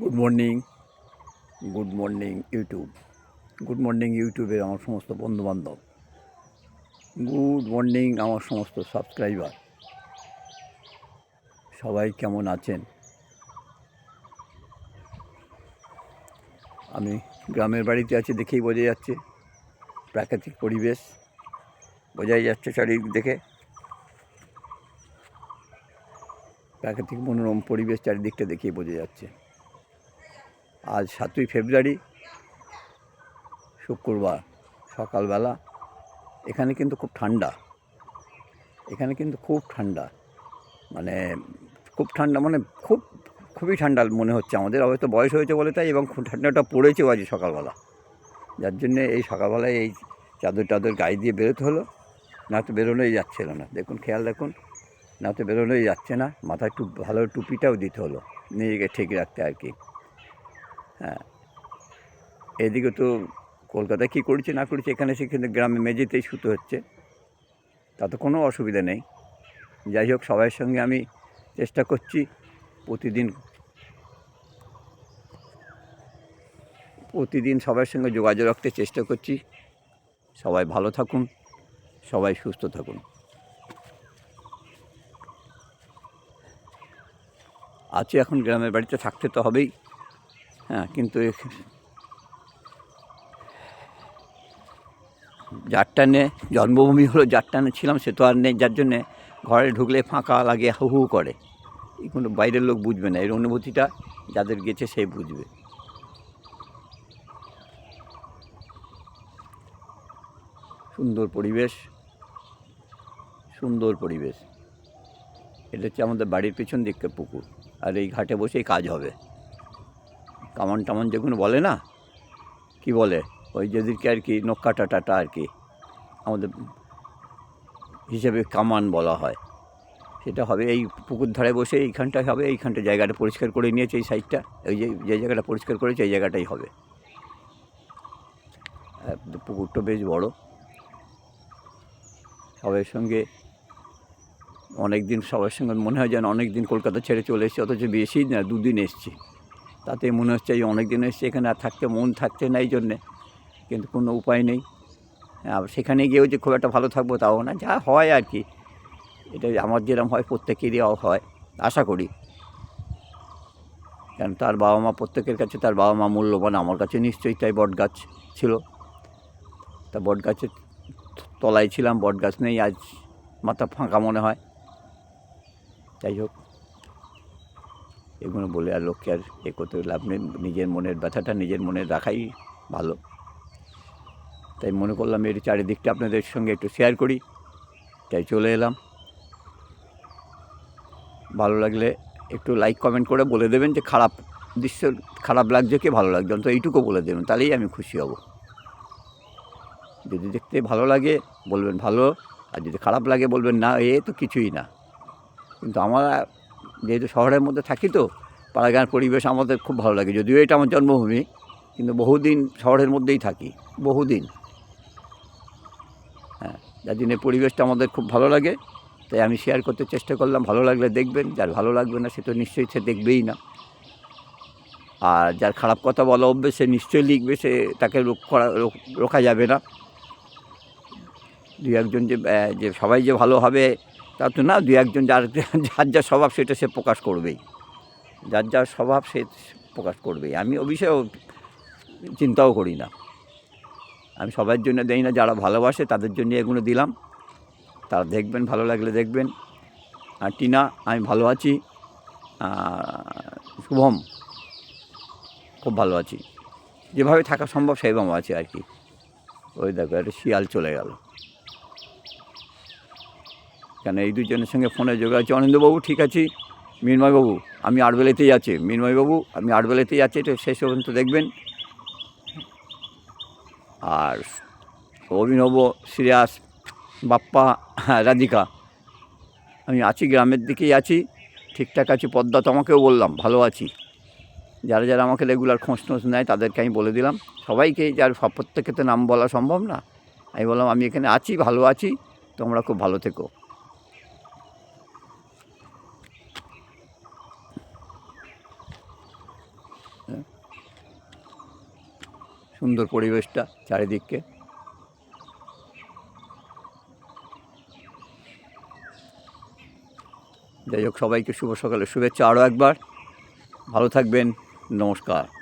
Good morning good morning YouTube good morning ইউটিউবের আমার সমস্ত বন্ধুবান্ধব। গুড মর্নিং আমার সমস্ত সাবস্ক্রাইবার সবাই কেমন আছেন? আমি গ্রামের বাড়িতে আছি দেখেই বোঝা যাচ্ছে। প্রাকৃতিক পরিবেশ বোঝাই যাচ্ছে চারিদিক দেখে। প্রাকৃতিক মনোরম পরিবেশ চারিদিকটা দেখেই বোঝা যাচ্ছে। আজ সাতই ফেব্রুয়ারি, শুক্রবার, সকালবেলা। এখানে কিন্তু খুব ঠান্ডা। এখানে কিন্তু খুব ঠান্ডা। মানে খুব ঠান্ডা মানে খুব, খুবই ঠান্ডা মনে হচ্ছে আমাদের। হয়তো বয়স হয়েছে বলে তাই, এবং ঠান্ডাটা পড়েছেও আজ সকালবেলা। যার জন্যে এই সকালবেলায় এই চাদর টাদর গায়ে দিয়ে বেরোতে হলো। না তো বেরোনোই যাচ্ছিল না। দেখুন, খেয়াল রাখুন, না তো বেরোনোই যাচ্ছে না। মাথায় টুপ ভালো টুপিটাও দিতে হলো। নিজেকে ঠিক রাখতে আর কি। হ্যাঁ। এদিকে তো কলকাতায় কী করেছে না করেছে এখানে সেখানে গ্রামে মেঝেতেই শুতে হচ্ছে। তাতে কোনো অসুবিধা নেই। যাই হোক সবার সঙ্গে আমি চেষ্টা করছি প্রতিদিন প্রতিদিন সবার সঙ্গে যোগাযোগ রাখতে চেষ্টা করছি। সবাই ভালো থাকুন, সবাই সুস্থ থাকুন। আছি এখন গ্রামের বাড়িতে, থাকতে তো হবেই। হ্যাঁ কিন্তু জাটটানে জন্মভূমি হলো জাটটানে ছিলাম সে তো আর নেই। যার জন্যে ঘরে ঢুকলে ফাঁকা লাগে, হু হু করে। কোনো বাইরের লোক বুঝবে না। এর অনুভূতিটা যাদের গেছে সেই বুঝবে। সুন্দর পরিবেশ। সুন্দর পরিবেশ। এটা হচ্ছে আমাদের বাড়ির পেছন দিককে পুকুর। আর এই ঘাটে বসেই কাজ হবে। কামান টামান যেগুলো বলে না, কি বলে? ওই যেদিকে আর কি নক্কাটা টাটা আর কি আমাদের হিসেবে কামান বলা হয়। সেটা হবে এই পুকুর ধারে বসে এইখানটায় হবে, এইখানটা জায়গাটা পরিষ্কার করে নিয়েছে এই সাইডটা ওই যে যে জায়গাটা পরিষ্কার করেছে এই জায়গাটাই হবে। পুকুরটা বেশ বড়। সবার সঙ্গে অনেক দিন সবার সঙ্গে মনে হয় যেন অনেক দিন কলকাতা ছেড়ে চলে এসেছি, অথচ বেশি না, দুদিন এসেছি। তাতে মনে হচ্ছে এই অনেক দিন এসেছি এখানে আর থাকতে মন থাকছে না এই জন্যে কিন্তু কোনো উপায় নেই। আর সেখানে গিয়েও যে খুব একটা ভালো থাকব তাও না, যা হয় আর কি। এটা আমার যেরকম হয় প্রত্যেকেরই হয়, আশা করি। কারণ তার বাবা মা প্রত্যেকের কাছে তার বাবা মা মূল্যবান, আমার কাছে নিশ্চয়ই তাই বট গাছ ছিল। তা বট গাছের তলায় ছিলাম, বট গাছ নেই, আজ মাথা ফাঁকা মনে হয়। যাই হোক। এগুলো বলে আর লোককে আর এ করতে লাভ নেই নিজের মনের ব্যথাটা নিজের মনে রাখাই ভালো। তাই মনে করলাম এর চারিদিকটা আপনাদের সঙ্গে একটু শেয়ার করি। তাই চলে এলাম। ভালো লাগলে একটু লাইক কমেন্ট করে বলে দেবেন যে খারাপ দৃশ্য, খারাপ লাগছে কি ভালো লাগছে? অন্তত এইটুকু বলে দেবেন, তাহলেই আমি খুশি হব। যদি দেখতে ভালো লাগে বলবেন ভালো, আর যদি খারাপ লাগে বলবেন না, এ তো কিছুই না। কিন্তু আমরা যেহেতু শহরের মধ্যে থাকি তো, পাড়াগাঁর পরিবেশ আমাদের খুব ভালো লাগে। যদিও এটা আমার জন্মভূমি, কিন্তু বহুদিন শহরের মধ্যেই থাকি, বহুদিন। হ্যাঁ যার জন্য পরিবেশটা আমাদের খুব ভালো লাগে, তাই আমি শেয়ার করতে চেষ্টা করলাম। ভালো লাগলে দেখবেন, যার ভালো লাগবে না সে তো নিশ্চয়ই সে দেখবেই না। আর যার খারাপ কথা বলা অভ্যেস, সে নিশ্চয়ই লিখবে, সে তাকে করা, রোকা যাবে না। দুই একজন যে যে সবাই যে ভালো হবে তা তো না, দু একজন যার যার যা স্বভাব সেটা সে প্রকাশ করবেই। যার যার স্বভাব সে প্রকাশ করবেই। আমি ও বিষয়ে চিন্তাও করি না। আমি সবার জন্য দেই না, যারা ভালোবাসে তাদের জন্য এগুলো দিলাম। তারা দেখবেন, ভালো লাগলে দেখবেন। আর টিনা, আমি ভালো আছি। শুভম, খুব ভালো আছি। যেভাবে থাকা সম্ভব সেইভাবে আছি আর কি। ওই দেখো, একটা শিয়াল চলে গেল। কেন এই দুজনের সঙ্গে ফোনে যোগাযোগ অনিন্দবাবু ঠিক আছি। মিনময়বাবু, আমি আটবেলাতেই আছি। মিনময়বাবু, আমি আটবেলাতেই আছি। এটা শেষ পর্যন্ত দেখবেন। আর অভিনব সিরিয়াস বাপ্পা হ্যাঁ রাধিকা, আমি আছি, গ্রামের দিকেই আছি। ঠিকঠাক আছি। পদ্মা তোমাকেও বললাম, ভালো আছি। যারা যারা আমাকে রেগুলার খোঁজ টোঁজ নেয়, তাদেরকে আমি বলে দিলাম। সবাইকে যার প্রত্যেকে তো নাম বলা সম্ভব না। আমি বললাম, আমি এখানে আছি, ভালো আছি। তোমরা খুব ভালো থেকো। সুন্দর পরিবেশটা চারিদিককে। যাই হোক সবাইকে শুভ সকালে শুভেচ্ছা আরও একবার। ভালো থাকবেন নমস্কার।